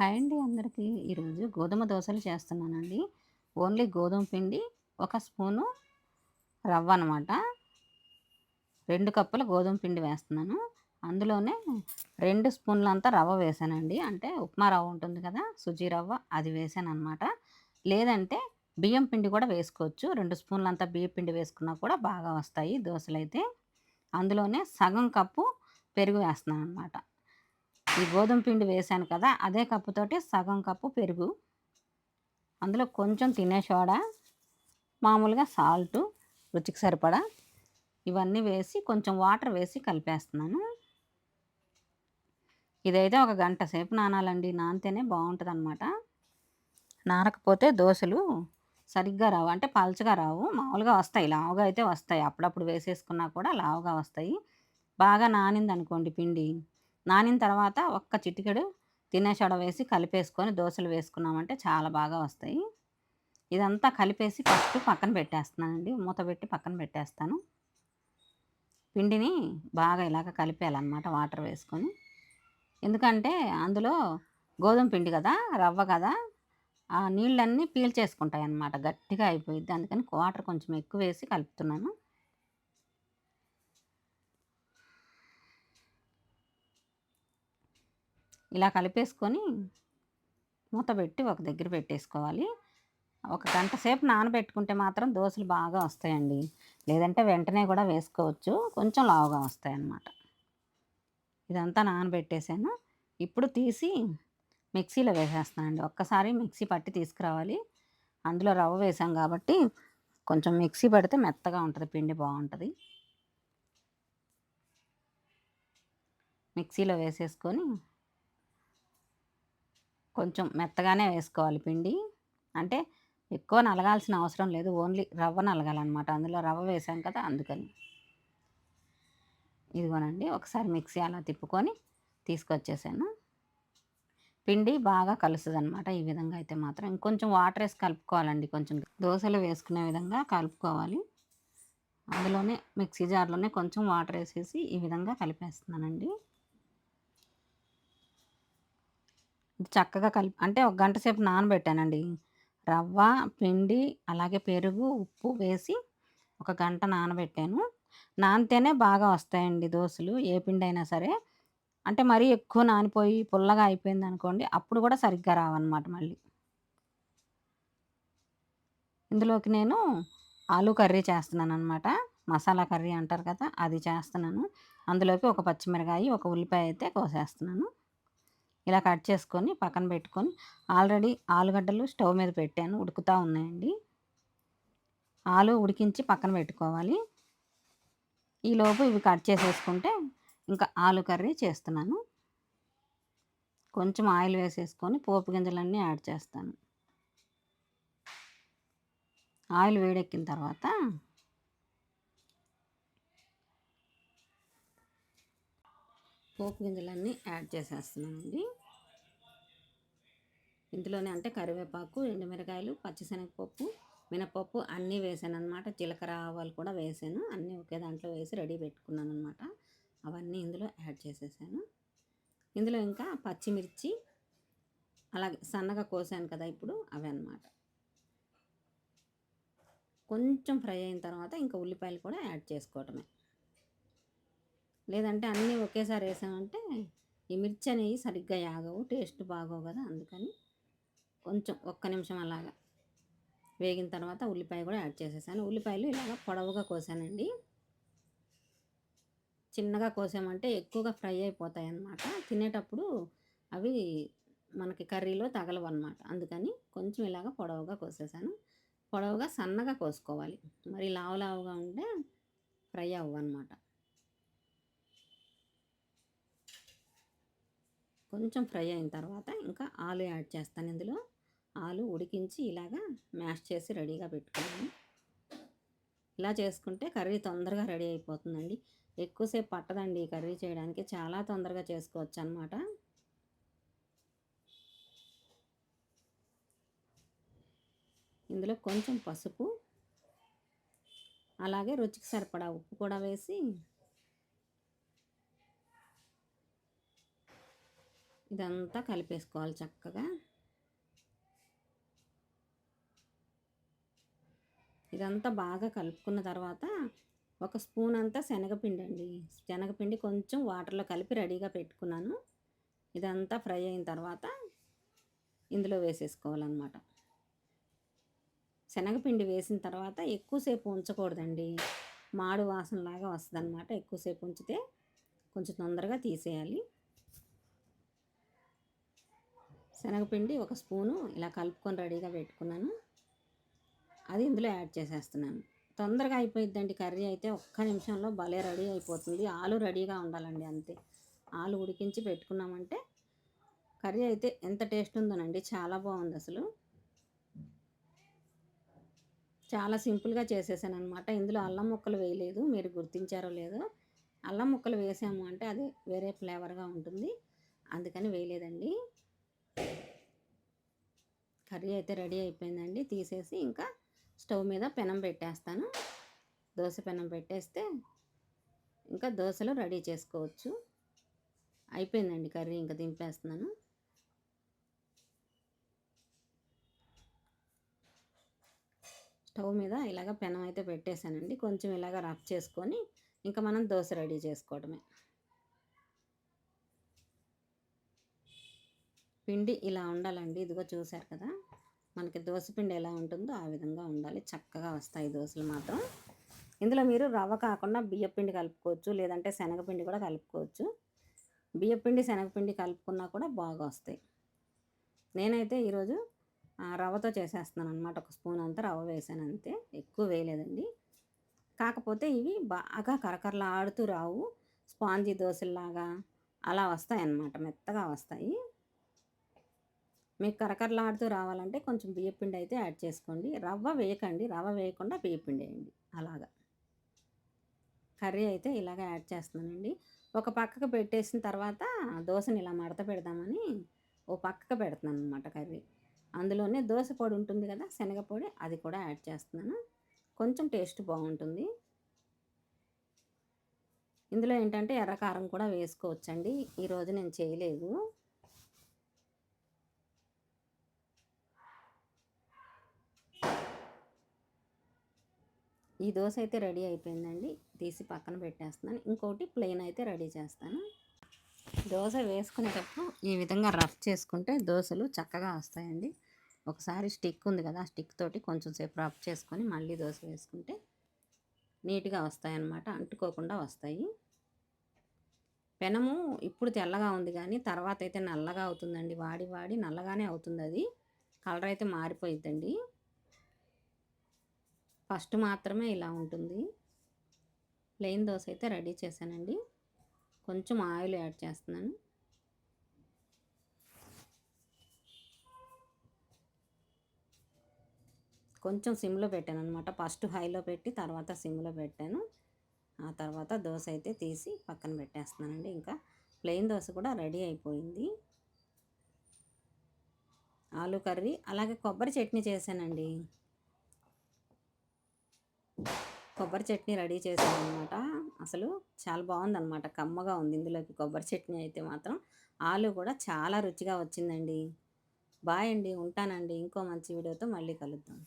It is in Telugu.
హాయ్ అండి అందరికీ. ఈరోజు గోధుమ దోశలు చేస్తున్నానండి. ఓన్లీ గోధుమ పిండి ఒక స్పూను రవ్వ అనమాట రెండు కప్పుల గోధుమ పిండి వేస్తున్నాను. అందులోనే రెండు స్పూన్లంతా రవ్వ వేసానండి. అంటే ఉప్మా రవ్వ ఉంటుంది కదా సుజీ రవ్వ అది వేసాను అనమాట లేదంటే బియ్యం పిండి కూడా వేసుకోవచ్చు. రెండు స్పూన్లంతా బియ్యం పిండి వేసుకున్నా కూడా బాగా వస్తాయి దోశలు అయితే అందులోనే సగం కప్పు పెరుగు వేస్తున్నాను అనమాట ఈ గోధుమ పిండి వేసాను కదా అదే కప్పుతోటి సగం కప్పు పెరుగు. అందులో కొంచెం తినే సోడా మామూలుగా సాల్టు రుచికి సరిపడా ఇవన్నీ వేసి కొంచెం వాటర్ వేసి కలిపేస్తున్నాను. ఇదైతే ఒక గంట సేపు నానాలండి నానితేనే బాగుంటుంది అనమాట నానకపోతే దోశలు సరిగ్గా రావు అంటే పల్చగా రావు మామూలుగా వస్తాయి లావుగా అయితే వస్తాయి. అప్పుడప్పుడు వేసేసుకున్నా కూడా లావుగా వస్తాయి. బాగా నానింది అనుకోండి పిండి. నానిన తర్వాత ఒక్క చిటికెడు తినే వేసి కలిపేసుకొని దోశలు వేసుకున్నామంటే చాలా బాగా వస్తాయి. ఇదంతా కలిపేసి ఫస్ట్ పక్కన పెట్టేస్తున్నానండి. మూత పెట్టి పక్కన పెట్టేస్తాను. పిండిని బాగా ఇలాగ కలిపేయాలన్నమాట వాటర్ వేసుకొని. ఎందుకంటే అందులో గోధుమ పిండి కదా రవ్వ కదా ఆ నీళ్ళన్నీ పీల్చేసుకుంటాయి అన్నమాట గట్టిగా అయిపోయింది అందుకని వాటర్ కొంచెం ఎక్కువ వేసి కలుపుతున్నాను. ఇలా కలిపేసుకొని మూత పెట్టి ఒక దగ్గర పెట్టేసుకోవాలి. ఒక గంట సేపు నానబెట్టుకుంటే మాత్రం దోశలు బాగా వస్తాయండి. లేదంటే వెంటనే కూడా వేసుకోవచ్చు. కొంచెం లావుగా వస్తాయి అన్నమాట ఇదంతా నానబెట్టేసాను. ఇప్పుడు తీసి మిక్సీలో వేసేస్తానండి. ఒక్కసారి మిక్సీ పట్టి తీసుకురావాలి. అందులో రవ్వ వేసాం కాబట్టి కొంచెం మిక్సీ పడితే మెత్తగా ఉంటుంది పిండి బాగుంటుంది. మిక్సీలో వేసేసుకొని కొంచెం మెత్తగానే వేసుకోవాలి పిండి. అంటే ఎక్కువ నలగాల్సిన అవసరం లేదు. ఓన్లీ రవ్వ నలగాలన్నమాట. అందులో రవ్వ వేసాం కదా అందుకని. ఇదిగోనండి ఒకసారి మిక్సీ అలా తిప్పుకొని తీసుకొచ్చేసాను. పిండి బాగా కలుస్తుంది అనమాట ఈ విధంగా అయితే మాత్రం ఇంకొంచెం వాటర్ వేసి కలుపుకోవాలండి. కొంచెం దోశలు వేసుకునే విధంగా కలుపుకోవాలి. అందులోనే మిక్సీ జార్లోనే కొంచెం వాటర్ వేసేసి ఈ విధంగా కలిపేస్తున్నానండి. చక్కగా కలిపి అంటే ఒక గంట సేపు నానబెట్టానండి. రవ్వ పిండి అలాగే పెరుగు ఉప్పు వేసి ఒక గంట నానబెట్టాను. నానితేనే బాగా వస్తాయండి దోశలు ఏ పిండి అయినా సరే. అంటే మరీ ఎక్కువ నానిపోయి పుల్లగా అయిపోయింది అనుకోండి అప్పుడు కూడా సరిగ్గా రావన్నమాట మళ్ళీ. ఇందులోకి నేను ఆలు కర్రీ చేస్తున్నాను అనమాట మసాలా కర్రీ అంటారు కదా అది చేస్తున్నాను. అందులోకి ఒక పచ్చిమిరకాయ ఒక ఉల్లిపాయ అయితే కోసేస్తున్నాను. ఇలా కట్ చేసుకొని పక్కన పెట్టుకొని ఆల్రెడీ ఆలుగడ్డలు స్టవ్ మీద పెట్టాను ఉడుకుతూ ఉన్నాయండి. ఆలు ఉడికించి పక్కన పెట్టుకోవాలి. ఈలోపు ఇవి కట్ చేసేసుకుంటే ఇంకా ఆలు కర్రీ చేస్తున్నాను. కొంచెం ఆయిల్ వేసేసుకొని పోపు గింజలన్నీ యాడ్ చేస్తాను. ఆయిల్ వేడెక్కిన తర్వాత పోపు గింజలన్నీ యాడ్ చేసేస్తున్నానండి. ఇందులోనే అంటే కరివేపాకు ఎండుమిరకాయలు పచ్చిశనగపప్పు మినపప్పు అన్నీ వేసాను అనమాట జీలకర్ర ఆవాలు కూడా వేసాను. అన్నీ ఒకే దాంట్లో వేసి రెడీ పెట్టుకున్నాను అనమాట అవన్నీ ఇందులో యాడ్ చేసేసాను. ఇందులో ఇంకా పచ్చిమిర్చి అలాగే సన్నగా కోసాను కదా ఇప్పుడు అవి అనమాట కొంచెం ఫ్రై అయిన తర్వాత ఇంకా ఉల్లిపాయలు కూడా యాడ్ చేసుకోవటమే. లేదంటే అన్నీ ఒకేసారి వేసామంటే ఈ మిర్చి అనేవి సరిగ్గా యాగవు టేస్ట్ బాగోవు కదా అందుకని. కొంచెం ఒక్క నిమిషం అలాగా వేగిన తర్వాత ఉల్లిపాయ కూడా యాడ్ చేసేసాను. ఉల్లిపాయలు ఇలాగ పొడవుగా కోసానండి. చిన్నగా కోసామంటే ఎక్కువగా ఫ్రై అయిపోతాయి అన్నమాట తినేటప్పుడు అవి మనకి కర్రీలో తగలవు అనమాట అందుకని కొంచెం ఇలాగ పొడవుగా కోసేసాను. పొడవుగా సన్నగా కోసుకోవాలి. మరి లావు లావుగా ఉంటే ఫ్రై అవ్వన్నమాట. కొంచెం ఫ్రై అయిన తర్వాత ఇంకా ఆలు యాడ్ చేస్తాను ఇందులో. ఆలు ఉడికించి ఇలాగా మ్యాష్ చేసి రెడీగా పెట్టుకున్నాను. ఇలా చేసుకుంటే కర్రీ తొందరగా రెడీ అయిపోతుందండి. ఎక్కువసేపు పట్టదండి ఈ కర్రీ చేయడానికి. చాలా తొందరగా చేసుకోవచ్చు అనమాట ఇందులో కొంచెం పసుపు అలాగే రుచికి సరిపడా ఉప్పు కూడా వేసి ఇదంతా కలిపేసుకోవాలి చక్కగా. ఇదంతా బాగా కలుపుకున్న తర్వాత ఒక స్పూన్ అంతా శనగపిండి అండి శనగపిండి కొంచెం వాటర్లో కలిపి రెడీగా పెట్టుకున్నాను. ఇదంతా ఫ్రై అయిన తర్వాత ఇందులో వేసేసుకోవాలన్నమాట. శనగపిండి వేసిన తర్వాత ఎక్కువసేపు ఉంచకూడదండి. మాడు వాసనలాగా వస్తుంది అనమాట ఎక్కువసేపు ఉంచితే కొంచెం తొందరగా తీసేయాలి. శనగపిండి ఒక స్పూను ఇలా కలుపుకొని రెడీగా పెట్టుకున్నాను. అది ఇందులో యాడ్ చేసేస్తున్నాను. తొందరగా అయిపోయిద్దండి కర్రీ అయితే ఒక్క నిమిషంలో భలే రెడీ అయిపోతుంది. ఆలు రెడీగా ఉండాలండి అంతే. ఆలు ఉడికించి పెట్టుకున్నామంటే కర్రీ అయితే ఎంత టేస్ట్ ఉందోనండి. చాలా బాగుంది అసలు. చాలా సింపుల్గా చేసేసాను అనమాట ఇందులో అల్లం ముక్కలు వేయలేదు. మీరు గుర్తించారో లేదో. అల్లం ముక్కలు వేసాము అంటే అది వేరే ఫ్లేవర్గా ఉంటుంది. అందుకని వేయలేదండి. కర్రీ అయితే రెడీ అయిపోయిందండి. తీసేసి ఇంకా స్టవ్ మీద పెనం పెట్టేస్తాను. దోశ పెనం పెట్టేస్తే ఇంకా దోశలు రెడీ చేసుకోవచ్చు. అయిపోయిందండి కర్రీ ఇంకా దింపేస్తున్నాను. స్టవ్ మీద ఇలాగ పెనం అయితే పెట్టేశానండి. కొంచెం ఇలాగ రఫ్ చేసుకొని ఇంకా మనం దోశ రెడీ చేసుకోవడమే. పిండి ఇలా ఉండాలండి. ఇదిగో చూశారు కదా. మనకి దోశ పిండి ఎలా ఉంటుందో ఆ విధంగా ఉండాలి. చక్కగా వస్తాయి దోశలు మాత్రం. ఇందులో మీరు రవ్వ కాకుండా బియ్యపిండి కలుపుకోవచ్చు లేదంటే శనగపిండి కూడా కలుపుకోవచ్చు. బియ్యపిండి శనగపిండి కలుపుకున్నా కూడా బాగా వస్తాయి. నేనైతే ఈరోజు రవ్వతో చేసేస్తున్నాను అనమాట ఒక స్పూన్ అంతా రవ్వ వేసాను అంతే. ఎక్కువ వేయలేదండి. కాకపోతే ఇవి బాగా కరకరలాడుతూ రావు. స్పాంజీ దోశల్లాగా అలా వస్తాయి అన్నమాట మెత్తగా వస్తాయి. మీకు కరకరలాడుతూ రావాలంటే కొంచెం బియ్యపిండి అయితే యాడ్ చేసుకోండి. రవ్వ వేయకండి. రవ్వ వేయకుండా బియ్యపిండి వేయండి. అలాగా. కర్రీ అయితే ఇలాగ యాడ్ చేస్తున్నానండి. ఒక పక్కకు పెట్టేసిన తర్వాత దోశని ఇలా మడత పెడదామని ఓ పక్కకు పెడుతున్నాను అనమాట కర్రీ. అందులోనే దోశ పొడి ఉంటుంది కదా శనగపొడి అది కూడా యాడ్ చేస్తున్నాను. కొంచెం టేస్ట్ బాగుంటుంది. ఇందులో ఏంటంటే ఎర్రకారం కూడా వేసుకోవచ్చండి. ఈరోజు నేను చేయలేదు. ఈ దోశ అయితే రెడీ అయిపోయిందండి. తీసి పక్కన పెట్టేస్తున్నాను. ఇంకోటి ప్లెయిన్ అయితే రెడీ చేస్తాను. దోశ వేసుకునేటప్పుడు ఈ విధంగా రఫ్ చేసుకుంటే దోశలు చక్కగా వస్తాయండి. ఒకసారి స్టిక్ ఉంది కదా ఆ స్టిక్ తోటి కొంచెం సేపు రఫ్ చేసుకొని మళ్ళీ దోశ వేసుకుంటే నీట్గా వస్తాయన్నమాట. అంటుకోకుండా వస్తాయి. పెనము ఇప్పుడు తెల్లగా ఉంది కానీ తర్వాత అయితే నల్లగా అవుతుందండి. వాడి వాడి నల్లగానే అవుతుంది అది. కలర్ అయితే మారిపోయిద్దండి. ఫస్ట్ మాత్రమే ఇలా ఉంటుంది. ప్లెయిన్ దోశ అయితే రెడీ చేశానండి. కొంచెం ఆయిల్ యాడ్ చేస్తున్నాను. కొంచెం సిమ్లో పెట్టాను అనమాట ఫస్ట్ హైలో పెట్టి తర్వాత సిమ్లో పెట్టాను. ఆ తర్వాత దోశ అయితే తీసి పక్కన పెట్టేస్తున్నానండి. ఇంకా ప్లెయిన్ దోశ కూడా రెడీ అయిపోయింది. ఆలు కర్రీ అలాగే కొబ్బరి చట్నీ చేశానండి. కొబ్బరి చట్నీ రెడీ చేశాను అనమాట అసలు చాలా బాగుందన్నమాట. కమ్మగా ఉంది ఇందులోకి కొబ్బరి చట్నీ అయితే మాత్రం. ఆలు కూడా చాలా రుచిగా వచ్చిందండి. బాయ్ అండి ఉంటానండి. ఇంకో మంచి వీడియోతో మళ్ళీ కలుద్దాం.